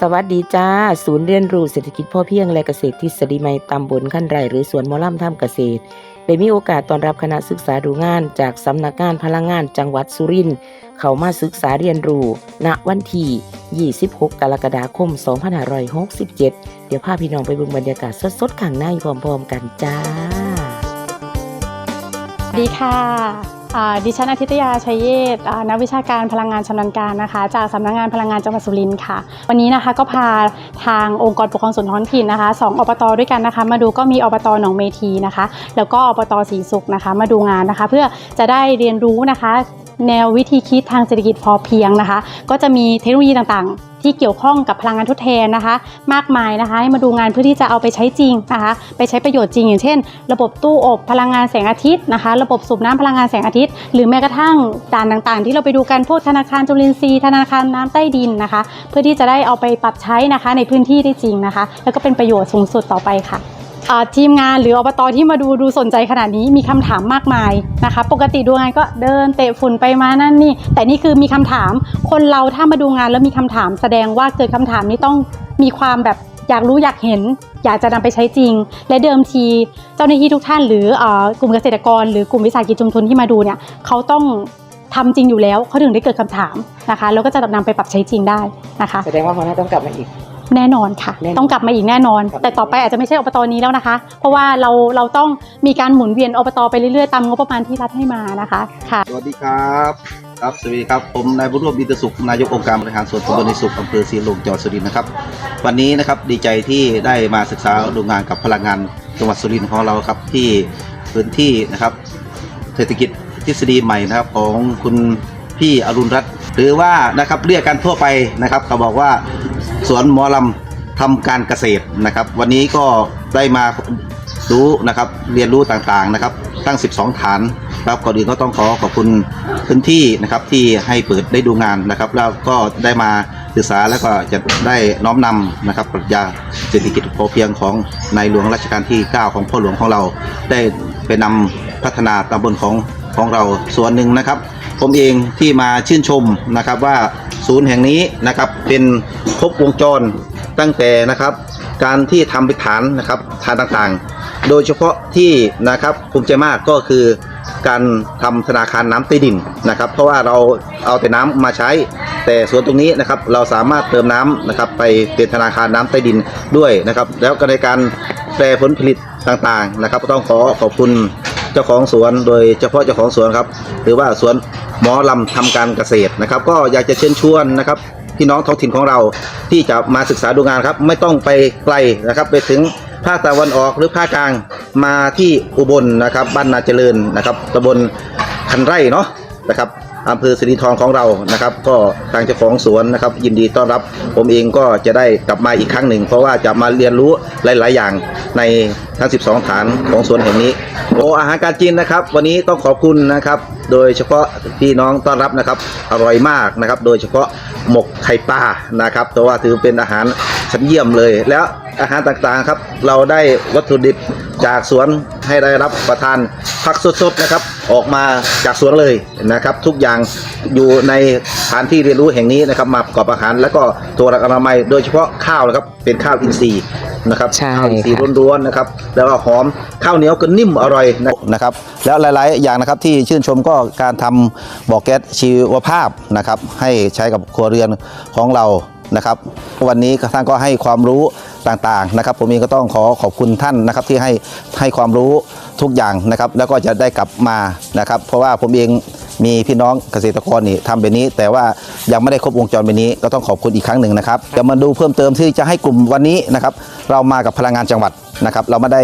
สวัสดีจ้า ศูนย์เรียนรู้เศรษฐกิจพ่อเพียงและเกษตรทฤษฎีใหม่ตำบลขั้นไรหรือสวนมอลำทำเกษตร ได้มีโอกาสต้อนรับคณะศึกษาดูงานจากสำนักงานพลังงานจังหวัดสุรินทร์เข้ามาศึกษาเรียนรู้ ณวันที่ 26 กรกฎาคม 2567 เดี๋ยวพาพี่น้องไปเบิ่งบรรยากาศสดๆข้างในพร้อมๆ กันจ้า ดีค่ะ ดิฉันอาทิตยาชัยเยศนักวิชาการพลังงานชำนาญการนะคะ จากสำนักงานพลังงานจังหวัดสุรินทร์ค่ะ วันนี้นะคะก็พาทางองค์กรปกครองส่วนท้องถิ่นนะคะสองอบตด้วยกันนะคะ มาดูก็มีอบตหนองเมทีนะคะ แล้วก็อบตศรีสุขนะคะ มาดูงานนะคะ เพื่อจะได้เรียนรู้นะคะ แนววิธีคิดทางเศรษฐกิจพอเพียงนะคะ ก็จะมีเทคโนโลยีต่างๆ ที่เกี่ยวข้องกับพลังงานทดแทนนะคะ มากมายนะคะให้มาดูงานเพื่อที่จะเอาไปใช้จริงนะคะ ไปใช้ประโยชน์จริง อย่างเช่น ระบบตู้อบพลังงานแสงอาทิตย์นะคะ ระบบสูบน้ำพลังงานแสงอาทิตย์ หรือแม้กระทั่งด่านต่างๆ ที่เราไปดูกันพวกธนาคารจุลินทรีย์ธนาคารน้ำใต้ดินนะคะ เพื่อที่จะได้เอาไปปรับใช้นะคะในพื้นที่ได้จริงนะคะ แล้วก็เป็นประโยชน์สูงสุดต่อไปค่ะ ทีมงานหรืออบตที่มาดูดูสนใจขนาดนี้มีคำถามมากมายนะคะ ปกติดูงานก็เดินเตะฝุ่นไปมานั่นนี่ แต่นี่คือมีคำถาม คนเราถ้ามาดูงานแล้วมีคำถาม แสดงว่าเกิดคำถามนี้ต้องมีความแบบอยากรู้อยากเห็น อยากจะนำไปใช้จริง และเดิมทีเจ้าหน้าที่ทุกท่าน หรืออกลุ่มเกษตรกร หรือกลุ่มวิสาหกิจชุมชนที่มาดูเนี่ยเขาต้องทำจริงอยู่แล้วเขาถึงได้เกิดคำถามนะคะ แล้วก็จะนำไปปรับใช้จริงได้นะคะ แสดงว่าพอน่าต้องกลับมาอีก แน่นอนค่ะแน่นอนต้องกลับมาอีกแน่นอนครับแต่ต่อไปอาจจะไม่ใช่อบตนี้แล้วนะคะ เพราะว่าเราเราต้องมีการหมุนเวียนอบตไปเรื่อยๆตามงบประมาณที่รัฐให้มานะคะค่ะสวัสดีครับครับสวัสดีครับผมนายบุญร่วมดิตสุขนายกองค์การบริหารส่วนตำบลในสุขอำเภอศรีลมจังหวัดสุรินทร์นะครับ วันนี้นะครับดีใจที่ได้มาศึกษาดูงานกับพลังงานจังหวัดสุรินทร์ของเราครับที่พื้นที่นะครับ เศรษฐกิจทฤษฎีใหม่นะครับของคุณพี่อรุณรัตน์หรือว่านะครับเรียกกันทั่วไปนะครับเขาบอกว่า สวนหมอลำทำการเกษตรนะครับ วันนี้ก็ได้มารู้นะครับเรียนรู้ต่างๆนะครับ ตั้ง 12 ฐานครับก่อนอื่นก็ต้องขอขอบคุณพื้นที่นะครับที่ให้เปิดได้ดูงานนะครับ แล้วก็ได้มาศึกษาแล้วก็จะได้น้อมนำนะครับปรัชญาเศรษฐกิจพอเพียงของในหลวงรัชกาลที่ 9 ของพ่อหลวงของเรา ได้ไปนำพัฒนาตำบลของของเราส่วนหนึ่งนะครับ ผมเองที่มาชื่นชมนะครับว่า ศูนย์แห่งนี้นะครับเป็นครบวงจรตั้งแต่นะครับ การที่ทำเป็นฐานนะครับฐานต่างๆ โดยเฉพาะที่นะครับภูมิใจมากก็คือการทำธนาคารน้ำใต้ดินนะครับ เพราะว่าเราเอาแต่น้ำมาใช้ แต่ส่วนตรงนี้นะครับเราสามารถเติมน้ำนะครับไปเป็นธนาคารน้ำใต้ดินด้วยนะครับ แล้วก็ในการแปรผลผลิตต่างๆนะครับ ต้องขอขอบคุณ เจ้าของสวนโดยเฉพาะเจ้าของสวนครับหรือว่าสวนหมอลำทำการเกษตรนะครับ ก็อยากจะเชิญชวนนะครับพี่น้องท้องถิ่นของเราที่จะมาศึกษาดูงานครับ ไม่ต้องไปไกลนะครับไปถึงภาคตะวันออกหรือภาคกลางมาที่อุบลนะครับบ้านนาเจริญนะครับตำบลคันไร่เนาะนะครับ อำเภอสิรินธรของเรานะครับ ก็ทางเจ้าของสวนนะครับ ยินดีต้อนรับ ผมเองก็จะได้กลับมาอีกครั้งหนึ่ง เพราะว่าจะมาเรียนรู้หลาย ๆ อย่างในทั้ง 12 ฐานของสวนแห่งนี้โออาหารการกินนะครับ วันนี้ต้องขอบคุณนะครับ โดยเฉพาะพี่น้องต้อนรับนะครับอร่อยมากนะครับ โดยเฉพาะหมกไข่ปลานะครับแต่ว่าถือเป็นอาหารชั้นเยี่ยมเลย แล้วอาหารต่างๆครับ เราได้วัตถุดิบจากสวนให้ได้รับประทานผักสดๆนะครับ ออกมาจากสวนเลยนะครับ ทุกอย่างอยู่ในสถานที่เรียนรู้แห่งนี้นะครับ มาประกอบอาหารแล้วก็ตัวหลักอนามัยโดยเฉพาะข้าวนะครับเป็นข้าวอินทรีย์นะครับใช่ข้าวอินทรีย์ค่ะล้วนๆนะครับแล้วก็หอมข้าวเหนียวก็นิ่มอร่อยนะครับ แล้วหลายๆ อย่างนะครับที่ชื่นชมก็การทำบ่อแก๊สชีวภาพนะครับ ให้ใช้กับครัวเรือนของเรานะครับ วันนี้ท่านก็ให้ความรู้ ต่างๆนะครับ ผมเองก็ต้องขอขอบคุณท่านนะครับที่ให้ให้ความรู้ทุกอย่างนะครับ แล้วก็จะได้กลับมานะครับ เพราะว่าผมเองมีพี่น้องเกษตรกรนี่ทำแบบนี้ แต่ว่ายังไม่ได้ครบวงจรแบบนี้ก็ต้องขอบคุณอีกครั้งหนึ่งนะครับเดี๋ยวมาดูเพิ่มเติมที่จะให้กลุ่มวันนี้นะครับ เรามากับพลังงานจังหวัดนะครับ เราไม่ได้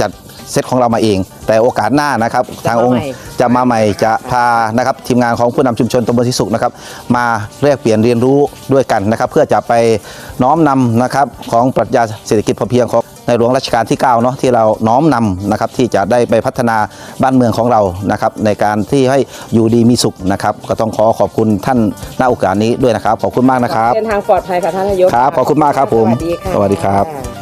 จัด เซตของเรามาเอง แต่โอกาสหน้านะครับทางองค์จะมาใหม่จะพานะครับทีมงานของผู้นำชุมชนตำบลทิสุขนะครับมาแลกเปลี่ยนเรียนรู้ด้วยกันนะครับ เพื่อจะไปน้อมนำนะครับของปรัชญาเศรษฐกิจพอเพียงของในหลวงรัชกาลที่9เนาะที่เราน้อมนำนะครับที่จะได้ไปพัฒนาบ้านเมืองของเรานะครับในการที่ให้อยู่ดีมีสุขนะครับก็ต้องขอขอบคุณท่านณโอกาสนี้ด้วยนะครับ ขอบคุณมากนะครับเดินทางปลอดภัยค่ะท่านนายกครับขอบคุณมากครับผมสวัสดีค่ะสวัสดีครับะ